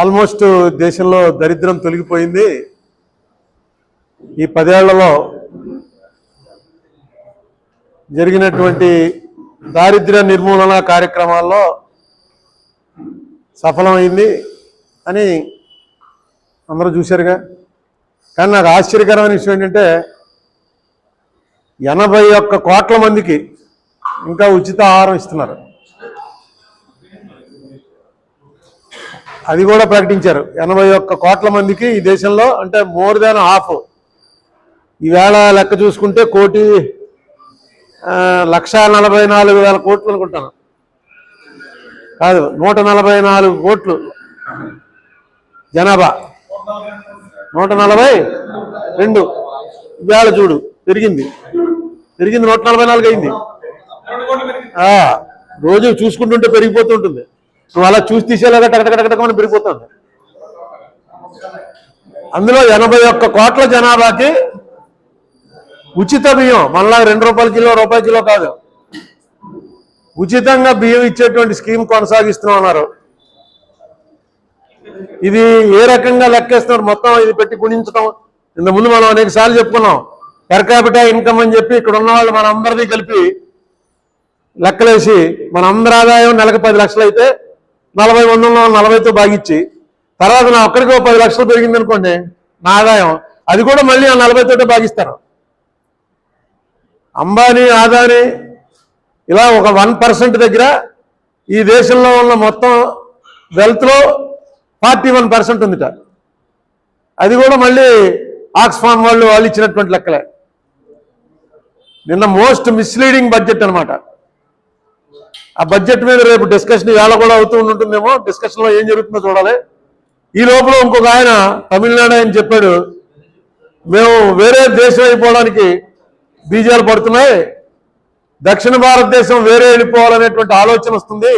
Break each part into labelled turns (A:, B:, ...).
A: Almost దేశంలో దరిద్రం తొలగిపోయింది. ఈ పదేళ్ళలో జరిగినటువంటి దారిద్ర్య నిర్మూలన కార్యక్రమాల్లో సఫలమైంది అని అందరూ చూశారుగా. కానీ నాకు ఆశ్చర్యకరమైన విషయం ఏంటంటే ఎనభై ఒక్క కోట్ల మందికి ఇంకా ఉచిత ఆహారం ఇస్తున్నారు. అది కూడా ప్రకటించారు. ఎనభై ఒక్క కోట్ల మందికి ఈ దేశంలో అంటే మోర్ దాన్ హాఫ్. ఈవేళ లెక్క చూసుకుంటే కోటి లక్ష నలభై నాలుగు వేల కోట్లు అనుకుంటాను. కాదు నూట నలభై నాలుగు కోట్లు. జనాభా. నూట నలభై రెండు. ఇవాళ చూడు పెరిగింది. పెరిగింది నూట నలభై నాలుగు అయింది. రోజు చూసుకుంటుంటే పెరిగిపోతూ ఉంటుంది. నువ్వు అలా చూసి తీసేలాగా టకటకటకటకమని పెరిగిపోతుంది. అందులో ఎనభై ఒక్క కోట్ల జనాభాకి ఉచిత బియ్యం మళ్ళా రెండు రూపాయల కిలో రూపాయి కిలో కాదు. ఉచితంగా బియ్యం ఇచ్చేటువంటి స్కీమ్ కొనసాగిస్తున్నాం అన్నారు. ఇది ఏ రకంగా లెక్కేస్తున్నారు? మొత్తం ఇది పెట్టి గుణించడం ఇంత ముందు మనం అనేక సార్లు చెప్పుకున్నాం. పెర్ క్యాపిటల్ ఇన్కమ్ అని చెప్పి ఇక్కడ ఉన్న వాళ్ళు మన కలిపి లెక్కలేసి మన అందరి ఆదాయం నెలకు పది లక్షలు అయితే నలభై వందల నలభైతో బాగిచ్చి తర్వాత నా ఒక్కడికి పది లక్షలు పెరిగింది అనుకోండి నా ఆదాయం అది కూడా మళ్ళీ ఆ నలభైతోటే బాగిస్తారు. అంబానీ ఆదాని ఇలా ఒక వన్ పర్సెంట్ దగ్గర ఈ దేశంలో ఉన్న మొత్తం వెల్త్లో ఫార్టీ వన్ పర్సెంట్ ఉందిట. అది కూడా మళ్ళీ ఆక్స్ఫామ్ వాళ్ళు వాళ్ళు ఇచ్చినటువంటి లెక్కలే. నిన్న మోస్ట్ మిస్లీడింగ్ బడ్జెట్ అనమాట ఆ బడ్జెట్ మీద రేపు డిస్కషన్ ఇవాళ కూడా అవుతూ ఉంటుందేమో. డిస్కషన్లో ఏం జరుగుతుందో చూడాలి. ఈ లోపల ఇంకొక ఆయన తమిళనాడు ఆయన చెప్పాడు మేము వేరే దేశం అయిపోవడానికి బీజాలు పడుతున్నాయి. దక్షిణ భారతదేశం వేరే వెళ్ళిపోవాలనేటువంటి ఆలోచన వస్తుంది.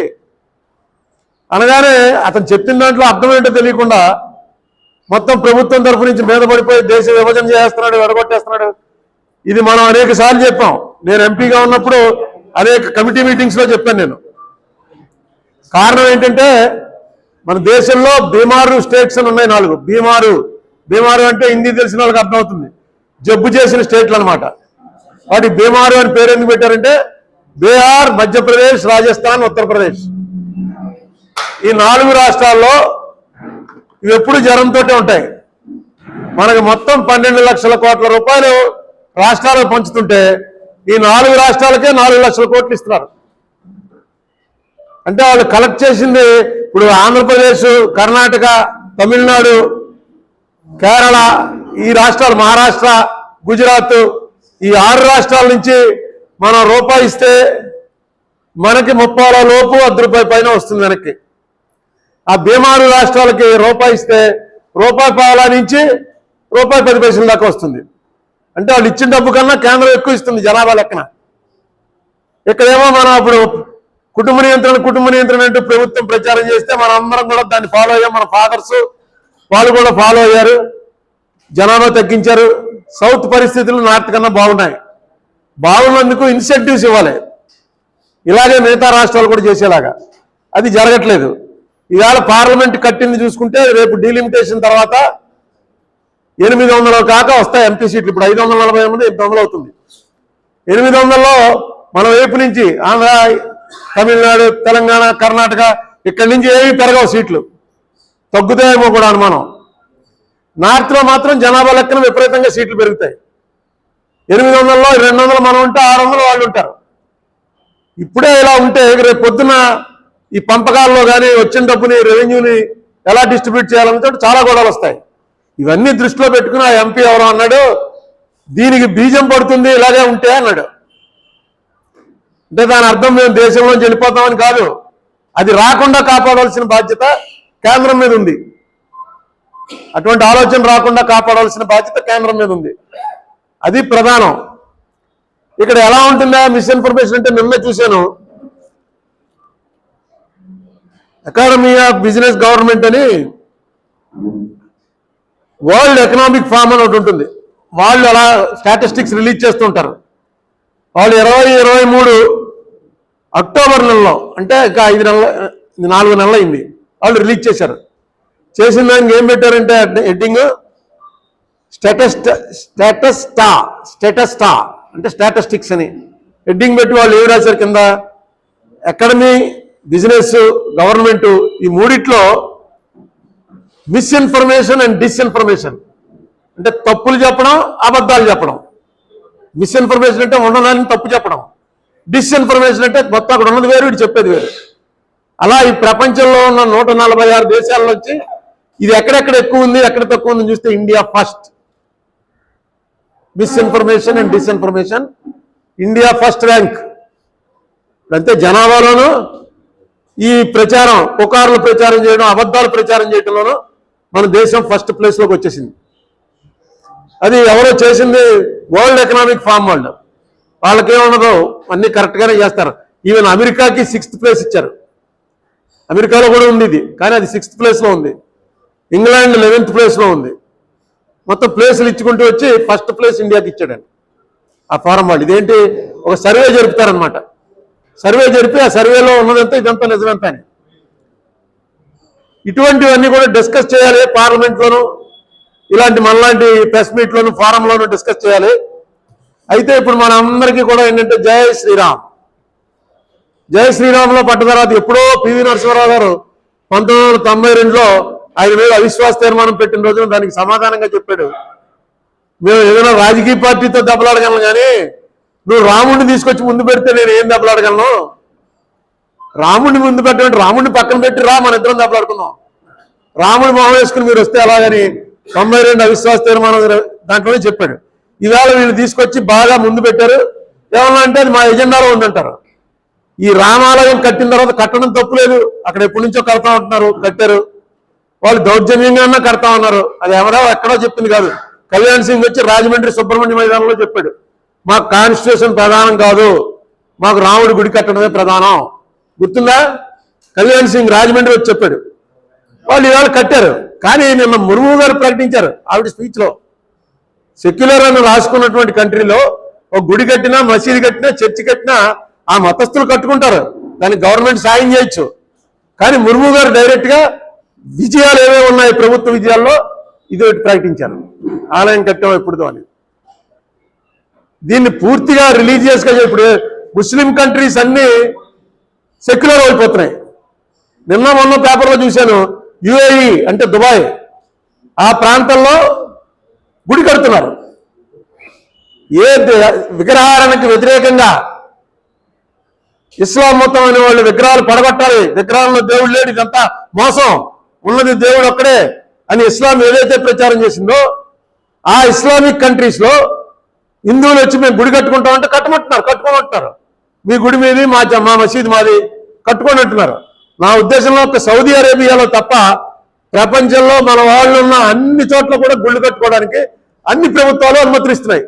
A: అనగానే అతను చెప్పిన దాంట్లో అర్థం ఏంటో తెలియకుండా మొత్తం ప్రభుత్వం తరఫు నుంచి మీద పడిపోయి దేశ విభజన చేస్తున్నాడు వెడగొట్టేస్తున్నాడు. ఇది మనం అనేక సార్లు చెప్పాం. నేను ఎంపీగా ఉన్నప్పుడు అనేక కమిటీ మీటింగ్స్లో చెప్పాను నేను. కారణం ఏంటంటే మన దేశంలో బీమారు స్టేట్స్ అని ఉన్నాయి నాలుగు. బీమారు బీమారు అంటే హిందీ తెలిసిన వాళ్ళకి అర్థమవుతుంది. జబ్బు చేసిన స్టేట్లు అన్నమాట. వాటి బీమారు అని పేరు ఎందుకు పెట్టారంటే బీహార్ మధ్యప్రదేశ్ రాజస్థాన్ ఉత్తరప్రదేశ్. ఈ నాలుగు రాష్ట్రాల్లో ఇవి ఎప్పుడు జ్వరంతో ఉంటాయి. మనకు మొత్తం పన్నెండు లక్షల కోట్ల రూపాయలు రాష్ట్రాలకు పంచుతుంటే ఈ నాలుగు రాష్ట్రాలకే నాలుగు లక్షల కోట్లు ఇస్తున్నారు. అంటే వాళ్ళు కలెక్ట్ చేసింది ఇప్పుడు ఆంధ్రప్రదేశ్ కర్ణాటక తమిళనాడు కేరళ ఈ రాష్ట్రాలు మహారాష్ట్ర గుజరాత్ ఈ ఆరు రాష్ట్రాల నుంచి మనం రూపాయి ఇస్తే మనకి ముప్పాల లోపు అర్ధ రూపాయి పైన వస్తుంది వెనక్కి. ఆ బీమారు రాష్ట్రాలకి రూపాయి ఇస్తే రూపాయి పావలా నుంచి రూపాయి పది పైసల దాకా వస్తుంది. అంటే వాళ్ళు ఇచ్చిన డబ్బు కన్నా కేంద్రం ఎక్కువ ఇస్తుంది జనాభా లెక్కన. ఇక్కడేమో మనం అప్పుడు కుటుంబ నియంత్రణ కుటుంబ నియంత్రణ అంటూ ప్రభుత్వం ప్రచారం చేస్తే మనందరం అందరం కూడా దాన్ని ఫాలో అయ్యాం. మన ఫాదర్స్ వాళ్ళు కూడా ఫాలో అయ్యారు. జనాభా తగ్గించారు. సౌత్ పరిస్థితులు నార్త్ కన్నా బాగున్నాయి. బాగున్నందుకు ఇన్సెంటివ్స్ ఇవ్వాలి. ఇలాగే మిగతా రాష్ట్రాలు కూడా చేసేలాగా. అది జరగట్లేదు. ఇవాళ పార్లమెంట్ కట్టింది చూసుకుంటే రేపు డీలిమిటేషన్ తర్వాత ఎనిమిది వందలు కాక వస్తాయి ఎంపీ సీట్లు. ఇప్పుడు ఐదు వందల నలభై ఎనిమిది ఎనిమిది వందలు అవుతుంది. ఎనిమిది వందల్లో మన వైపు నుంచి ఆంధ్ర తమిళనాడు తెలంగాణ కర్ణాటక ఇక్కడి నుంచి ఏవి పెరగవు సీట్లు. తగ్గుతాయేమో కూడా అనుమానం. నార్త్లో మాత్రం జనాభా లెక్కన విపరీతంగా సీట్లు పెరుగుతాయి. ఎనిమిది వందల్లో రెండు వందలు మనం ఉంటే ఆరు వందలు వాళ్ళు ఉంటారు. ఇప్పుడే ఇలా ఉంటే రేపు పొద్దున ఈ పంపకాల్లో కానీ వచ్చిన డబ్బుని రెవెన్యూని ఎలా డిస్ట్రిబ్యూట్ చేయాలంటే చాలా గొడవలు వస్తాయి. ఇవన్నీ దృష్టిలో పెట్టుకుని ఆ ఎంపీ ఎవరో అన్నాడు దీనికి బీజం పడుతుంది ఇలాగే ఉంటే అన్నాడు. అంటే దాని అర్థం మేము దేశంలోంచి వెళ్ళిపోతామని కాదు. అది రాకుండా కాపాడాల్సిన బాధ్యత కేంద్రం మీద ఉంది. అటువంటి ఆలోచన రాకుండా కాపాడాల్సిన బాధ్యత కేంద్రం మీద ఉంది. అది ప్రధానం. ఇక్కడ ఎలా ఉంటుందా మిస్ఇన్ఫర్మేషన్ అంటే నిన్న చూశాను. అకాడమీ ఆఫ్ బిజినెస్ గవర్నమెంట్ అని వరల్డ్ ఎకనామిక్ ఫామ్ అని ఒకటి ఉంటుంది. వాళ్ళు అలా స్టాటిస్టిక్స్ రిలీజ్ చేస్తుంటారు. వాళ్ళు ఇరవై ఇరవై మూడు అక్టోబర్ నెలలో అంటే ఇంకా ఐదు నెలల నాలుగు నెలలు అయింది. వాళ్ళు రిలీజ్ చేశారు. చేసిన దానికి ఏం పెట్టారంటే హెడ్డింగ్ స్టేటస్ స్టేటస్టా స్టేటస్టా అంటే స్టాటిస్టిక్స్ అని. హెడ్డింగ్ పెట్టి వాళ్ళు ఏమి రాశారు కింద? అకాడమీ బిజినెస్ గవర్నమెంట్ ఈ మూడిట్లో మిస్ఇన్ఫర్మేషన్ అండ్ డిస్ఇన్ఫర్మేషన్ అంటే తప్పులు చెప్పడం అబద్ధాలు చెప్పడం. మిస్ఇన్ఫర్మేషన్ అంటే ఉండడానికి తప్పు చెప్పడం. డిస్ఇన్ఫర్మేషన్ అంటే మొత్తం అక్కడ ఉన్నది వేరు ఇటు చెప్పేది వేరు. అలా ఈ ప్రపంచంలో ఉన్న నూట నలభై ఆరు దేశాల నుంచి ఇది ఎక్కడెక్కడ ఎక్కువ ఉంది ఎక్కడ తక్కువ ఉంది చూస్తే India first misinformation and disinformation India first rank అంతే జనాభాలోను ఈ ప్రచారం పుకార్లు ప్రచారం చేయడం అబద్ధాలు ప్రచారం చేయడంలోనూ మన దేశం ఫస్ట్ ప్లేస్లోకి వచ్చేసింది. అది ఎవరో చేసింది వరల్డ్ ఎకనామిక్ ఫామ్ వాళ్ళు. వాళ్ళకేమున్నదో అన్ని కరెక్ట్గానే చేస్తారు. ఈవెన్ అమెరికాకి సిక్స్త్ ప్లేస్ ఇచ్చారు. అమెరికాలో కూడా ఉంది ఇది కానీ అది సిక్స్త్ ప్లేస్లో ఉంది. ఇంగ్లాండ్ లెవెన్త్ ప్లేస్లో ఉంది. మొత్తం ప్లేసులు ఇచ్చుకుంటూ వచ్చి ఫస్ట్ ప్లేస్ ఇండియాకి ఇచ్చాడని ఆ ఫారం వాళ్ళు. ఇదేంటి? ఒక సర్వే జరుపుతారనమాట సర్వే జరిపి ఆ సర్వేలో ఉన్నదంతా ఇదంతా నిజమంతా అని. ఇటువంటివన్నీ కూడా డిస్కస్ చేయాలి పార్లమెంట్లోను ఇలాంటి మనలాంటి ప్రెస్ మీట్లోను ఫారంలోను డిస్కస్ చేయాలి. అయితే ఇప్పుడు మన అందరికీ కూడా ఏంటంటే జై శ్రీరామ్. జయ శ్రీరామ్లో పట్ట తర్వాత ఎప్పుడో పివి నరసింహరావు గారు పంతొమ్మిది వందల తొంభై రెండులో ఆయన మీద అవిశ్వాస తీర్మానం పెట్టిన రోజున దానికి సమాధానంగా చెప్పాడు. మేము ఏదైనా రాజకీయ పార్టీతో దెబ్బలాడగలను కానీ నువ్వు రాముడిని తీసుకొచ్చి ముందు పెడితే నేను ఏం దెబ్బలాడగలను? రాముడిని ముందు పెట్టమంటే రాముడిని పక్కన పెట్టి రా మన ఇద్దరం దెబ్బలాడుకుందాం. రాముడి మొహం వేసుకుని మీరు వస్తే అలాగని తొంభై రెండు అవిశ్వాస తీర్మానం దాంట్లోనే చెప్పాడు. ఈవేళ వీళ్ళు తీసుకొచ్చి బాగా ముందు పెట్టారు. ఏమన్నా అంటే అది మా ఎజెండాలో ఉందంటారు. ఈ రామాలయం కట్టిన తర్వాత కట్టడం తప్పులేదు అక్కడ ఎప్పటి నుంచో కడతా ఉంటున్నారు కట్టారు. వాళ్ళు దౌర్జన్యంగా కడతా ఉన్నారు. అది ఎవరో ఎక్కడో చెప్పింది కాదు. కళ్యాణ్ సింగ్ వచ్చి రాజమండ్రి సుబ్రహ్మణ్య మైదానంలో చెప్పాడు. మాకు కాన్స్టిట్యూషన్ ప్రధానం కాదు. మాకు రాముడి గుడి కట్టడమే ప్రధానం. గుర్తుందా? కళ్యాణ్ సింగ్ రాజమండ్రి వచ్చి చెప్పాడు. వాళ్ళు ఇవాళ కట్టారు. కానీ నిన్న మురుము గారు ప్రకటించారు ఆవిడ స్పీచ్లో. సెక్యులర్ అని రాసుకున్నటువంటి కంట్రీలో ఒక గుడి కట్టినా మసీదు కట్టినా చర్చి కట్టినా ఆ మతస్థులు కట్టుకుంటారు. దానికి గవర్నమెంట్ సాయం చేయొచ్చు. కానీ మురుము గారు డైరెక్ట్గా విజయాలు ఏమేమి ఉన్నాయి ప్రభుత్వ విజయాల్లో ఇది ప్రకటించారు. ఆలయం కట్టాం ఎప్పుడుదో అని. దీన్ని పూర్తిగా రిలీజియస్గా ఇప్పుడు ముస్లిం కంట్రీస్ అన్ని సెక్యులర్ అయిపోతున్నాయి. నిన్న మొన్న పేపర్లో చూశాను యుఏఈ అంటే దుబాయ్ ఆ ప్రాంతంలో గుడి కడుతున్నారు. ఏ విగ్రహారానికి వ్యతిరేకంగా ఇస్లాం మొత్తం అనే వాళ్ళు విగ్రహాలు పడగొట్టాలి. విగ్రహాల్లో దేవుడు లేడు ఇదంతా మోసం. ఉన్నది దేవుడు ఒక్కడే అని ఇస్లాం ఏదైతే ప్రచారం చేసిందో ఆ ఇస్లామిక్ కంట్రీస్లో హిందువులు వచ్చి మేము గుడి కట్టుకుంటామంటే కట్టమంటున్నారు కట్టుకోమంటున్నారు. మీ గుడి మీది మా మా మసీద్ మాది. కట్టుకొని నా ఉద్దేశంలో ఒక సౌదీ అరేబియాలో తప్ప ప్రపంచంలో మన వాళ్ళు ఉన్న అన్ని చోట్ల కూడా గుళ్ళు కట్టుకోవడానికి అన్ని ప్రభుత్వాలు అనుమతిస్తున్నాయి